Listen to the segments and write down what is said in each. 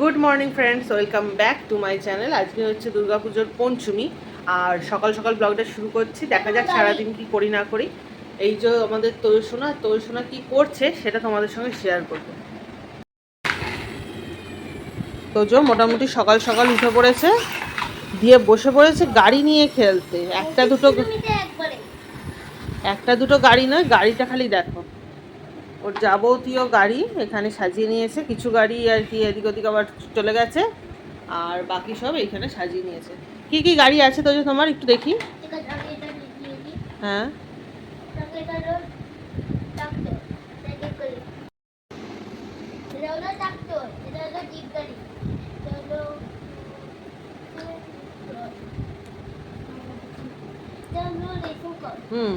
Good morning friends welcome back to my channel আজকে হচ্ছে দুর্গাপুজোর পঞ্চমী। আর সকাল সকাল ব্লগটা শুরু করছি। দেখা যাক সারাদিন কি করি না করি। এই যে আমাদের তৈশোনা তৈশোনা কি করছে সেটা তোমাদের সঙ্গে শেয়ার করব। তোজো মোটামুটি সকাল সকাল উঠে পড়েছে দিয়ে বসে পড়েছে গাড়ি নিয়ে খেলতে। একটা দুটো একটা দুটো গাড়ি নয় গাড়িটা খালি দেখো। ওর যাবতীয় গাড়ি এখানে সাজিয়ে নিয়েছে। কিছু গাড়ি আর কি এদিক ওদিক আবার চলে গেছে। আর বাকি সব এখানে সাজিয়ে নিয়েছে। কি কি গাড়ি আছে তো যে তোমার? একটু দেখি। হ্যাঁ। হুম।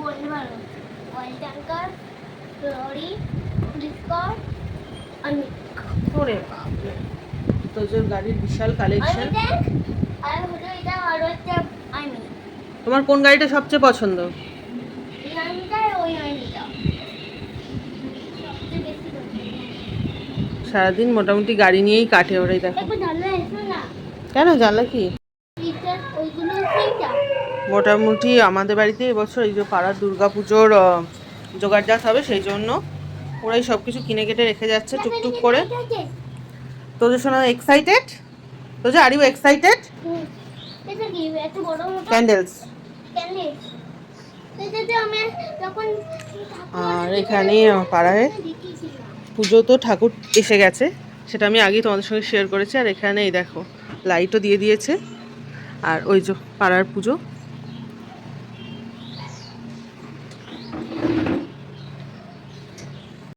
ট্রাক্টর অয়েল ট্যাঙ্কার লরি রিস্কার আমি ওরে বাপরে। তোজোর গাড়ির বিশাল কালেকশন আমি আর হলো এটা আর একটা আমি তোমার কোন গাড়িটা সবচেয়ে পছন্দ। সারাদিন মোটামুটি গাড়ি নিয়েই কাটে ওরাই দেখো। কেন? জানলা কি? ওইগুলো মোটামুটি আমাদের বাড়িতে এবছর এই যে পাড়ার দুর্গাপুজোর জোগাড়জাত হবে সেই জন্য ওরাই সব কিছু কিনে কেটে রেখে যাচ্ছে টুকটুক করে। তোদের শোনা এক্সাইটেড তোদের আর ইউ এক্সাইটেড ক্যান্ডেলস আর এখানে পাড়ায় পুজো তো ঠাকুর এসে গেছে সেটা আমি আগেই তোমাদের সঙ্গে শেয়ার করেছি। আর এখানে এই দেখো লাইটও দিয়ে দিয়েছে। আর ওই যে পাড়ার পুজো। Thank you.